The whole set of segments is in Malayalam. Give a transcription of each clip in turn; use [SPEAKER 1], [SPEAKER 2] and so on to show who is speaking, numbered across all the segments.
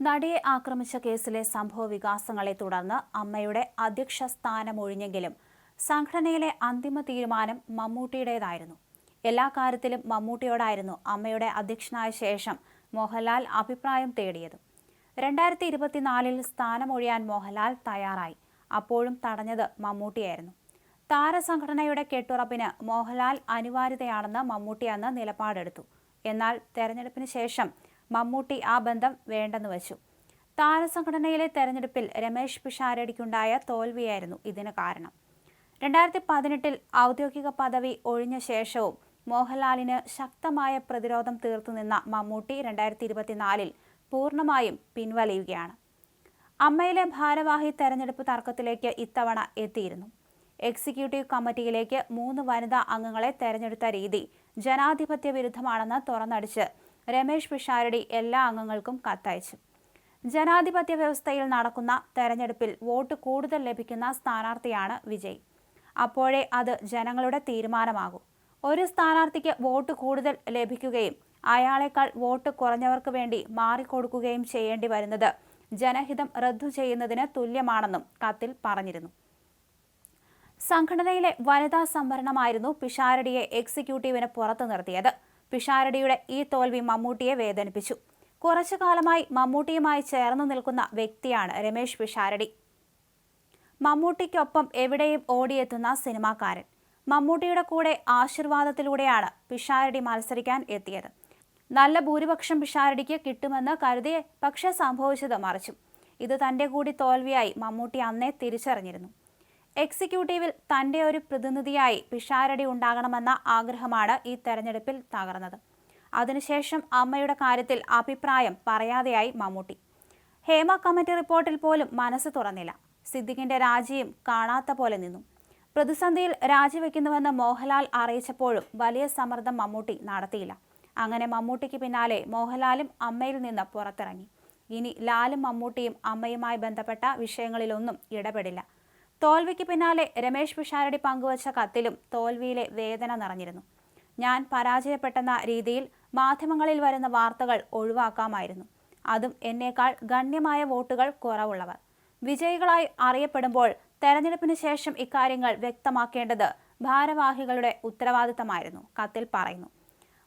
[SPEAKER 1] നടിയെ ആക്രമിച്ച കേസിലെ സംഭവ വികാസങ്ങളെ തുടർന്ന് അമ്മയുടെ അധ്യക്ഷ സ്ഥാനമൊഴിഞ്ഞെങ്കിലും സംഘടനയിലെ അന്തിമ തീരുമാനം മമ്മൂട്ടിയുടേതായിരുന്നു. എല്ലാ കാര്യത്തിലും മമ്മൂട്ടിയോടായിരുന്നു അമ്മയുടെ അധ്യക്ഷനായ ശേഷം മോഹൻലാൽ അഭിപ്രായം തേടിയത്. രണ്ടായിരത്തി ഇരുപത്തിനാലിൽ സ്ഥാനമൊഴിയാൻ മോഹൻലാൽ തയ്യാറായി. അപ്പോഴും തടഞ്ഞത് മമ്മൂട്ടിയായിരുന്നു. താരസംഘടനയുടെ കെട്ടുറപ്പിന് മോഹൻലാൽ അനിവാര്യതയാണെന്ന് മമ്മൂട്ടി അന്ന് നിലപാടെടുത്തു. എന്നാൽ തെരഞ്ഞെടുപ്പിന് ശേഷം മമ്മൂട്ടി ആ ബന്ധം വേണ്ടെന്ന് വച്ചു. താരസംഘടനയിലെ തെരഞ്ഞെടുപ്പിൽ രമേശ് പിഷാരടിക്കുണ്ടായ തോൽവിയായിരുന്നു ഇതിന് കാരണം. രണ്ടായിരത്തി പതിനെട്ടിൽ ഔദ്യോഗിക പദവി ഒഴിഞ്ഞ ശേഷവും മോഹൻലാലിന് ശക്തമായ പ്രതിരോധം തീർത്തുനിന്ന മമ്മൂട്ടി രണ്ടായിരത്തി ഇരുപത്തിനാലിൽ പൂർണമായും പിൻവലിയുകയാണ്. അമ്മയിലെ ഭാരവാഹി തെരഞ്ഞെടുപ്പ് തർക്കത്തിലേക്ക് ഇത്തവണ എത്തിയിരുന്നു. എക്സിക്യൂട്ടീവ് കമ്മിറ്റിയിലേക്ക് മൂന്ന് വനിതാ അംഗങ്ങളെ തെരഞ്ഞെടുത്ത രീതി ജനാധിപത്യ വിരുദ്ധമാണെന്ന് തുറന്നടിച്ച് രമേശ് പിഷാരടി എല്ലാ അംഗങ്ങൾക്കും കത്തയച്ചു. ജനാധിപത്യ വ്യവസ്ഥയിൽ നടക്കുന്ന തെരഞ്ഞെടുപ്പിൽ വോട്ട് കൂടുതൽ ലഭിക്കുന്ന സ്ഥാനാർത്ഥിയാണ് വിജയ്. അപ്പോഴേ അത് ജനങ്ങളുടെ തീരുമാനമാകും. ഒരു സ്ഥാനാർത്ഥിക്ക് വോട്ട് കൂടുതൽ ലഭിക്കുകയും അയാളെക്കാൾ വോട്ട് കുറഞ്ഞവർക്ക് വേണ്ടി മാറിക്കൊടുക്കുകയും ചെയ്യേണ്ടി വരുന്നത് ജനഹിതം റദ്ദു ചെയ്യുന്നതിന് തുല്യമാണെന്നും കത്തിൽ പറഞ്ഞിരുന്നു. സംഘടനയിലെ വനിതാ സംവരണമായിരുന്നു പിഷാരടിയെ എക്സിക്യൂട്ടീവിന് പുറത്തു നിർത്തിയത്. പിഷാരടിയുടെ ഈ തോൽവി മമ്മൂട്ടിയെ വേദനിപ്പിച്ചു. കുറച്ചു കാലമായി മമ്മൂട്ടിയുമായി ചേർന്നു നിൽക്കുന്ന വ്യക്തിയാണ് രമേശ് പിഷാരടി. മമ്മൂട്ടിക്കൊപ്പം എവിടെയും ഓടിയെത്തുന്ന സിനിമാക്കാരൻ. മമ്മൂട്ടിയുടെ കൂടെ ആശീർവാദത്തിലൂടെയാണ് പിഷാരടി മത്സരിക്കാൻ എത്തിയത്. നല്ല ഭൂരിപക്ഷം പിഷാരടിക്ക് കിട്ടുമെന്ന് കരുതിയ പക്ഷേ സംഭവിച്ചത് മറിച്ചു. ഇത് തന്റെ കൂടി തോൽവിയായി മമ്മൂട്ടി അന്നേ തിരിച്ചറിഞ്ഞിരുന്നു. എക്സിക്യൂട്ടീവിൽ തന്റെ ഒരു പ്രതിനിധിയായി പിഷാരടി ഉണ്ടാകണമെന്ന ആഗ്രഹമാണ് ഈ തെരഞ്ഞെടുപ്പിൽ തകർന്നത്. അതിനുശേഷം അമ്മയുടെ കാര്യത്തിൽ അഭിപ്രായം പറയാതെയായി മമ്മൂട്ടി. ഹേമ കമ്മിറ്റി റിപ്പോർട്ടിൽ പോലും മനസ്സ് തുറന്നില്ല. സിദ്ദിഖിന്റെ രാജിയും കാണാത്ത പോലെ നിന്നു. പ്രതിസന്ധിയിൽ രാജിവെക്കുന്നുവെന്ന് മോഹൻലാൽ അറിയിച്ചപ്പോഴും വലിയ സമ്മർദ്ദം മമ്മൂട്ടി നടത്തിയില്ല. അങ്ങനെ മമ്മൂട്ടിക്ക് പിന്നാലെ മോഹൻലാലും അമ്മയിൽ നിന്ന് പുറത്തിറങ്ങി. ഇനി ലാലും മമ്മൂട്ടിയും അമ്മയുമായി ബന്ധപ്പെട്ട വിഷയങ്ങളിലൊന്നും ഇടപെടില്ല. തോൽവിക്ക് പിന്നാലെ രമേശ് പിഷാരടി പങ്കുവച്ച കത്തിലും തോൽവിയിലെ വേദന നിറഞ്ഞിരുന്നു. ഞാൻ പരാജയപ്പെട്ടെന്ന രീതിയിൽ മാധ്യമങ്ങളിൽ വരുന്ന വാർത്തകൾ ഒഴിവാക്കാമായിരുന്നു. അതും എന്നേക്കാൾ ഗണ്യമായ വോട്ടുകൾ കുറവുള്ളവർ. വിജയികളായി അറിയപ്പെടുമ്പോൾ തെരഞ്ഞെടുപ്പിന് ശേഷം ഇക്കാര്യങ്ങൾ വ്യക്തമാക്കേണ്ടത് ഭാരവാഹികളുടെ ഉത്തരവാദിത്തമായിരുന്നു കത്തിൽ പറയുന്നു.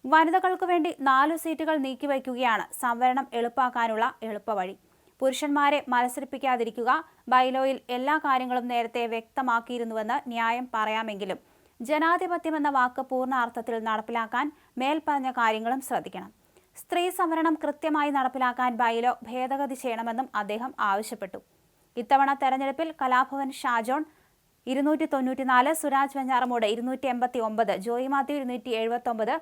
[SPEAKER 1] വനിതകൾക്കു വേണ്ടി നാലു സീറ്റുകൾ നീക്കിവയ്ക്കുകയാണ് സംവരണം എളുപ്പാക്കാനുള്ള എളുപ്പവഴി. പുരുഷന്മാരെ മത്സരിപ്പിക്കാതിരിക്കുക ബൈലോയിൽ എല്ലാ കാര്യങ്ങളും നേരത്തെ വ്യക്തമാക്കിയിരുന്നുവെന്ന് ന്യായം പറയാമെങ്കിലും ജനാധിപത്യമെന്ന വാക്ക് പൂർണ അർത്ഥത്തിൽ നടപ്പിലാക്കാൻ മേൽപ്പറഞ്ഞ കാര്യങ്ങളും ശ്രദ്ധിക്കണം. സ്ത്രീ സംവരണം കൃത്യമായി നടപ്പിലാക്കാൻ ബൈലോ ഭേദഗതി ചെയ്യണമെന്നും അദ്ദേഹം ആവശ്യപ്പെട്ടു. ഇത്തവണ തെരഞ്ഞെടുപ്പിൽ കലാഭവൻ ഷാജോൺ ഇരുന്നൂറ്റി തൊണ്ണൂറ്റിനാല് സുരാജ് വെഞ്ഞാറമൂട് ഇരുന്നൂറ്റി എൺപത്തി ഒമ്പത് ജോയി മാത്യു ഇരുന്നൂറ്റി എഴുപത്തി ഒമ്പത്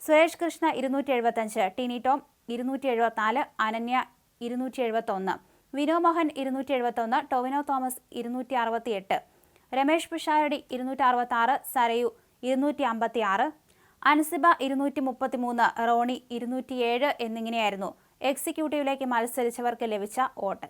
[SPEAKER 1] സുരേഷ് കൃഷ്ണ ഇരുന്നൂറ്റി എഴുപത്തഞ്ച് ടിനി ടോം ഇരുന്നൂറ്റി എഴുപത്തിനാല് അനന്യ ഇരുന്നൂറ്റി എഴുപത്തി ഒന്ന് വിനോ മോഹൻ ഇരുന്നൂറ്റി എഴുപത്തി ഒന്ന് ടൊവിനോ തോമസ് ഇരുന്നൂറ്റി അറുപത്തി എട്ട് രമേഷ് പിഷാരടി ഇരുന്നൂറ്റി അറുപത്തി ആറ് സരയു ഇരുന്നൂറ്റി അമ്പത്തി ആറ് അൻസിബ ഇരുന്നൂറ്റി മുപ്പത്തി മൂന്ന് റോണി ഇരുന്നൂറ്റിയേഴ് എന്നിങ്ങനെയായിരുന്നു എക്സിക്യൂട്ടീവിലേക്ക് മത്സരിച്ചവർക്ക് ലഭിച്ച വോട്ട്.